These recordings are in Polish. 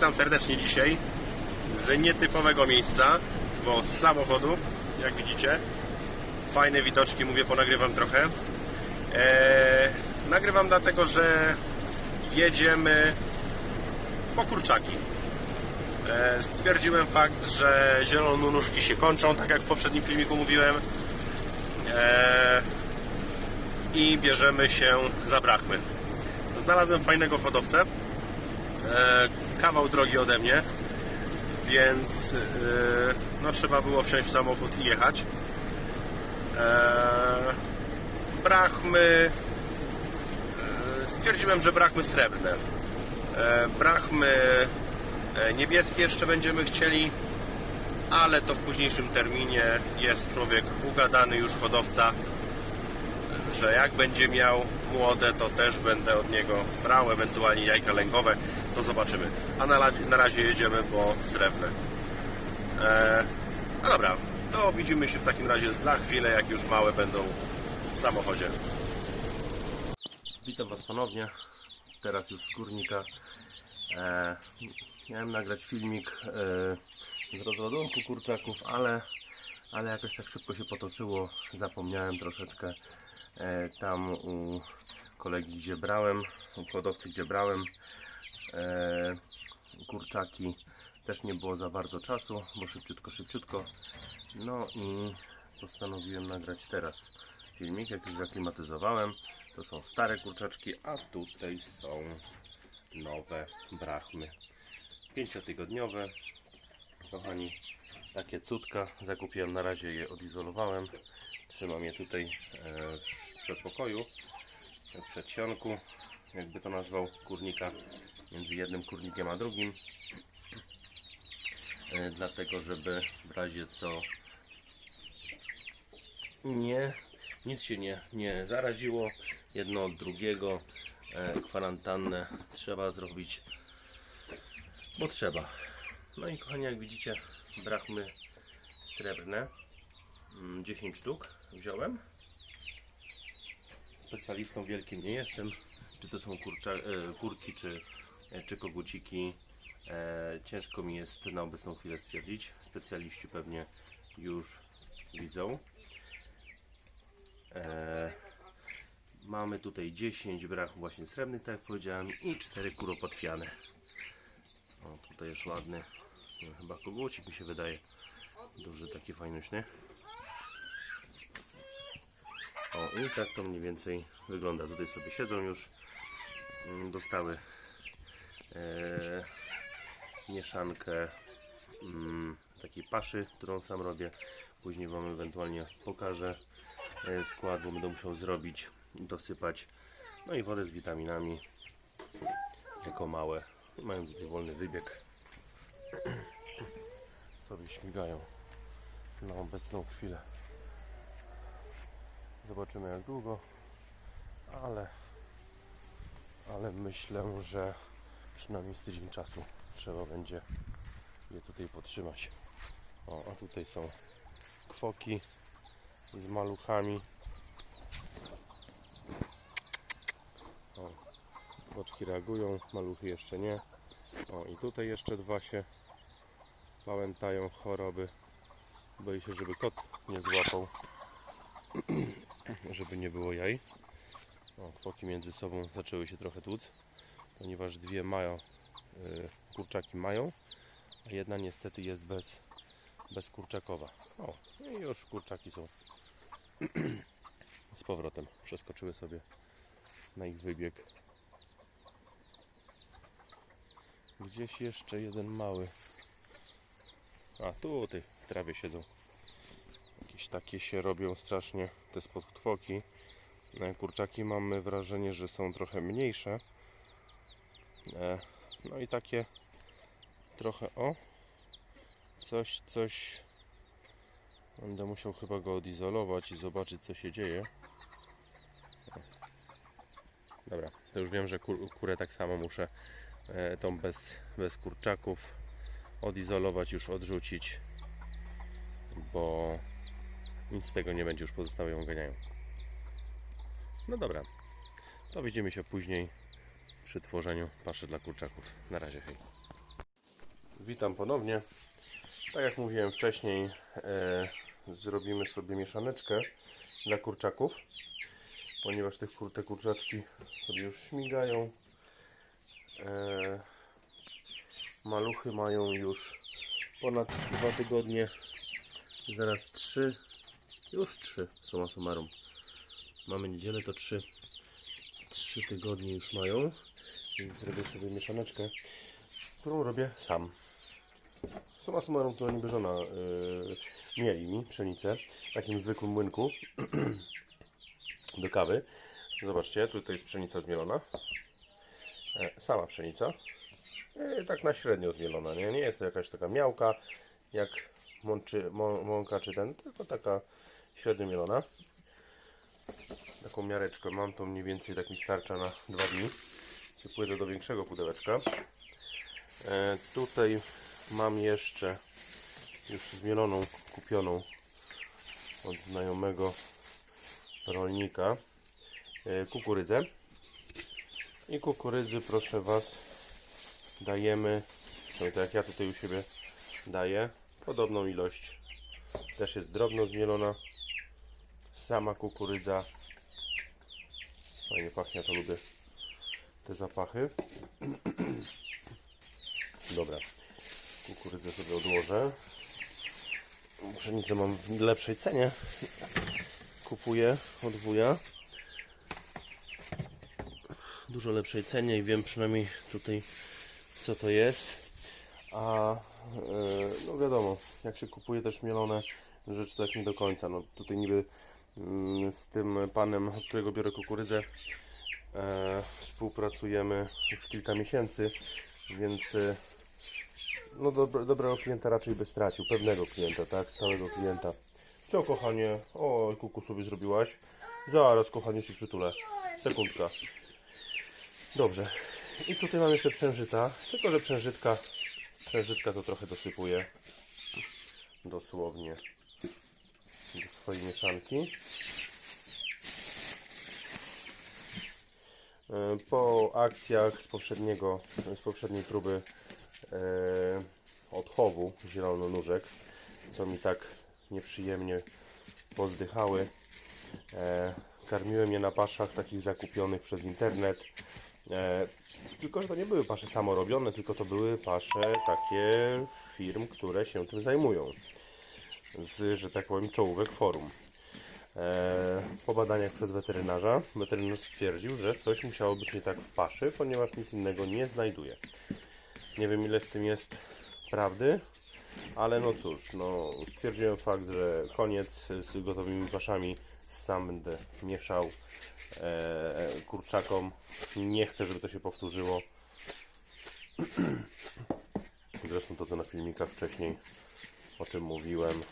witam serdecznie dzisiaj z nietypowego miejsca, bo z samochodu, jak widzicie. Fajne widoczki, mówię, ponagrywam trochę. Eee, nagrywam dlatego, że jedziemy po kurczaki. Eee, stwierdziłem fakt, że zielonóżki się kończą, tak jak w poprzednim filmiku mówiłem. Eee, I bierzemy się za brachmy. Znalazłem fajnego hodowcę kawał drogi ode mnie, więc e, no, trzeba było wsiąść w samochód i jechać. E, brachmy. E, stwierdziłem, że brachmy srebrne. E, brachmy e, niebieskie jeszcze będziemy chcieli, ale to w późniejszym terminie jest człowiek ugadany już hodowca że jak będzie miał młode, to też będę od niego brał, ewentualnie jajka lęgowe, to zobaczymy. A na, na razie jedziemy po srebrne. Eee, no dobra, to widzimy się w takim razie za chwilę, jak już małe będą w samochodzie. Witam Was ponownie, teraz już z górnika. Eee, miałem nagrać filmik e, z rozładunku kurczaków, ale, ale jakoś tak szybko się potoczyło, zapomniałem troszeczkę e, tam u kolegi, gdzie brałem, u hodowcy, gdzie brałem kurczaki. Też nie było za bardzo czasu, bo szybciutko, szybciutko. No i postanowiłem nagrać teraz filmik, jak już zaklimatyzowałem. To są stare kurczaczki, a tutaj są nowe brachmy. Pięciotygodniowe. Kochani, takie cudka. Zakupiłem na razie je odizolowałem. Trzymam je tutaj e, w przedpokoju, w przedsionku, jakby to nazwał kurnika, między jednym kurnikiem a drugim. E, dlatego, żeby w razie co nie, nic się nie, nie zaraziło, jedno od drugiego. E, kwarantannę trzeba zrobić, bo trzeba. No i kochani, jak widzicie, brachmy srebrne. Mm, 10 sztuk wziąłem. Specjalistą wielkim nie jestem, czy to są kurcza, e, kurki, czy, e, czy koguciki. E, ciężko mi jest na obecną chwilę stwierdzić. Specjaliści pewnie już widzą. Mamy tutaj 10 brach właśnie srebrnych, tak jak powiedziałem, i 4 kuropotwiane. O, tutaj jest ładny, no, chyba kogucik mi się wydaje. Duży taki fajnuśny. O, i tak to mniej więcej wygląda. Tutaj sobie siedzą już. Mm, Dostały e, mieszankę mm, takiej paszy, którą sam robię. Później Wam ewentualnie pokażę e, skład, bo będę musiał zrobić, dosypać. No i wodę z witaminami jako małe. Mają tutaj wolny wybieg. Sobie śmigają na obecną chwilę. Zobaczymy jak długo, ale, ale myślę, że przynajmniej z tydzień czasu trzeba będzie je tutaj podtrzymać. O, a tutaj są kwoki z maluchami. O, kwoczki reagują, maluchy jeszcze nie. O, i tutaj jeszcze dwa się pałętają choroby. Boję się, żeby kot nie złapał żeby nie było jaj. O, kwoki między sobą zaczęły się trochę tłuc, ponieważ dwie mają, y, kurczaki mają, a jedna niestety jest bez, bez kurczakowa. O, i już kurczaki są z powrotem. Przeskoczyły sobie na ich wybieg. Gdzieś jeszcze jeden mały. A tutaj w trawie siedzą. Jakieś takie się robią strasznie te spotwoki. E, Kurczaki mamy wrażenie, że są trochę mniejsze. E, No i takie trochę o coś, coś będę musiał chyba go odizolować i zobaczyć co się dzieje. O. Dobra, to już wiem, że kur, kurę tak samo muszę e, tą bez, bez kurczaków odizolować, już odrzucić, bo nic z tego nie będzie, już pozostałe ją ganiają. No dobra, to widzimy się później przy tworzeniu paszy dla kurczaków. Na razie, hej. Witam ponownie. Tak jak mówiłem wcześniej, e, zrobimy sobie mieszaneczkę dla kurczaków, ponieważ tych, te kurczaczki sobie już śmigają. E, maluchy mają już ponad dwa tygodnie, zaraz trzy, już trzy summa summarum. Mamy niedzielę, to trzy, trzy tygodnie już mają, więc zrobię sobie mieszaneczkę, którą robię sam. Suma summarum to niby żona yy, mieli mi pszenicę w takim zwykłym młynku do kawy. Zobaczcie, tutaj jest pszenica zmielona. E, sama pszenica. E, tak na średnio zmielona, nie? Nie jest to jakaś taka miałka jak mączy, mą, mąka czy ten, tylko taka średnio mielona. Taką miareczkę mam, to mniej więcej tak mi starcza na dwa dni. Sypuję do większego pudełeczka. E, tutaj mam jeszcze już zmieloną, kupioną od znajomego rolnika e, kukurydzę. I kukurydzy, proszę Was, dajemy, przynajmniej tak jak ja tutaj u siebie daję, podobną ilość. Też jest drobno zmielona. Sama kukurydza. Fajnie pachnie, ja to lubię te zapachy. Dobra, kukurydzę sobie odłożę. Pszenicę mam w lepszej cenie. Kupuję od wuja. Dużo lepszej cenie i wiem przynajmniej tutaj co to jest. A e, no wiadomo, jak się kupuje też mielone rzeczy, to jak nie do końca. No tutaj niby z tym panem, od którego biorę kukurydzę, e, współpracujemy już kilka miesięcy, więc e, no dobre, dobrego klienta raczej by stracił, pewnego klienta, tak, stałego klienta. Co kochanie? O, kuku sobie zrobiłaś? Zaraz kochanie się przytulę. Sekundka. Dobrze. I tutaj mam jeszcze przężyta, tylko że przężytka, przężytka to trochę dosypuję. Dosłownie do swojej mieszanki. E, Po akcjach z poprzedniego, z poprzedniej próby e, odchowu zielononóżek, co mi tak nieprzyjemnie pozdychały. E, karmiłem je na paszach takich zakupionych przez internet. Tylko, że to nie były pasze samorobione, tylko to były pasze takie firm, które się tym zajmują. Z, że tak powiem, czołówek forum. E, po badaniach przez weterynarza, weterynarz stwierdził, że coś musiało być nie tak w paszy, ponieważ nic innego nie znajduje. Nie wiem ile w tym jest prawdy, ale no cóż, no stwierdziłem fakt, że koniec z gotowymi paszami. Sam będę mieszał e, kurczakom. Nie chcę, żeby to się powtórzyło. Zresztą to, co na filmikach wcześniej, o czym mówiłem,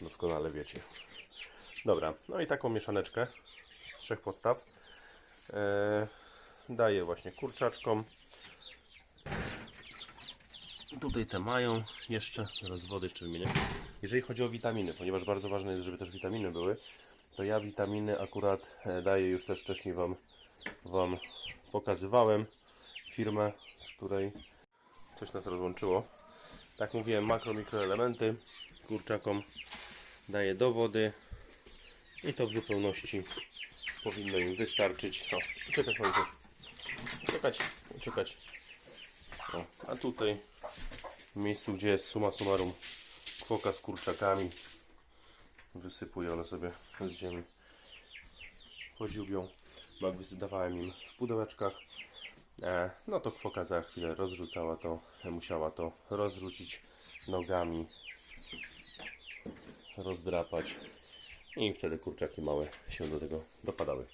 doskonale wiecie. Dobra, no i taką mieszaneczkę z trzech podstaw e, daję właśnie kurczaczkom. Tutaj te mają jeszcze, teraz wody jeszcze wymienię. Jeżeli chodzi o witaminy, ponieważ bardzo ważne jest, żeby też witaminy były, to ja witaminy akurat e, daję, już też wcześniej Wam, wam pokazywałem firmę, z której coś nas rozłączyło. Tak mówiłem, makro, mikroelementy kurczakom daję do wody i to w zupełności powinno im wystarczyć. O, czekać mam. Czekać, czekać. O, a tutaj w miejscu, gdzie jest suma summarum kwoka z kurczakami wysypuję one sobie z ziemi podziubią bo jak wydawałem im w pudełeczkach no to kwoka za chwilę rozrzucała to musiała to rozrzucić nogami rozdrapać i wtedy kurczaki małe się do tego dopadały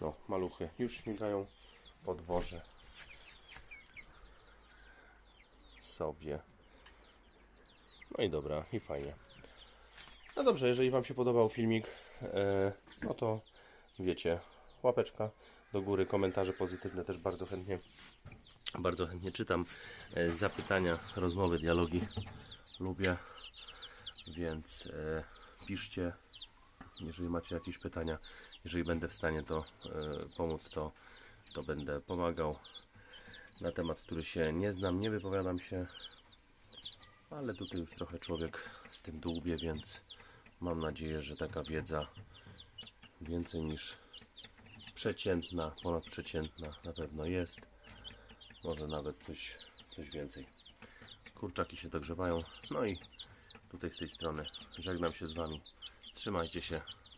no maluchy już śmigają po dworze sobie. No i dobra, i fajnie. No dobrze, jeżeli Wam się podobał filmik, e, no to wiecie, łapeczka do góry, komentarze pozytywne też bardzo chętnie, bardzo chętnie czytam. E, zapytania, rozmowy, dialogi lubię, więc e, piszcie, jeżeli macie jakieś pytania. Jeżeli będę w stanie to e, pomóc, to, to będę pomagał. na temat, który się nie znam, nie wypowiadam się, ale tutaj już trochę człowiek z tym dłubie, więc mam nadzieję, że taka wiedza więcej niż przeciętna, ponadprzeciętna na pewno jest. Może nawet coś, coś więcej. Kurczaki się dogrzewają. No i tutaj z tej strony żegnam się z Wami. Trzymajcie się.